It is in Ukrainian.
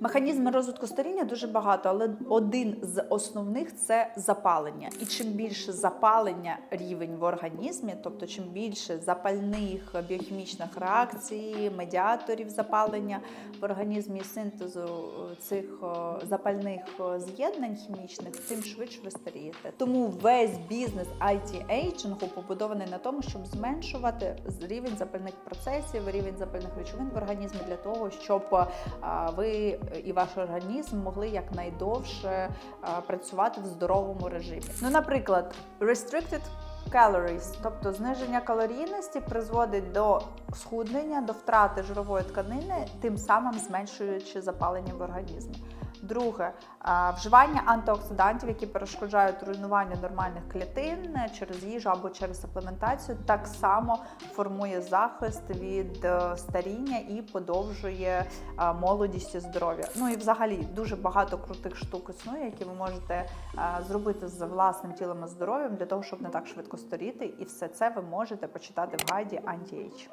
Механізми розвитку старіння дуже багато, але один з основних це запалення. І чим більше запалення рівень в організмі, тобто чим більше запальних біохімічних реакцій, медіаторів запалення в організмі синтезу е, цих е, запальних е, з'єднань хімічних, тим швидше ви старієте. Тому весь бізнес it ейджингу побудований на тому, щоб зменшувати рівень запальних процесів, рівень запальних речовин в організмі для того, щоб ви і ваш організм могли якнайдовше е, працювати в здоровому режимі. Ну, наприклад, restricted calories, тобто зниження калорійності, призводить до схуднення, до втрати жирової тканини, тим самим зменшуючи запалення в організмі. Друге, вживання антиоксидантів, які перешкоджають руйнуванню нормальних клітин через їжу або через саплементацію, так само формує захист від е, старіння і подовжує молодість і здоров'я. Ну і взагалі дуже багато крутих штук існує, які ви можете зробити з власним тілом і здоров'ям для того, щоб не так швидко старіти. І все це ви можете почитати в гайді Anti-Age.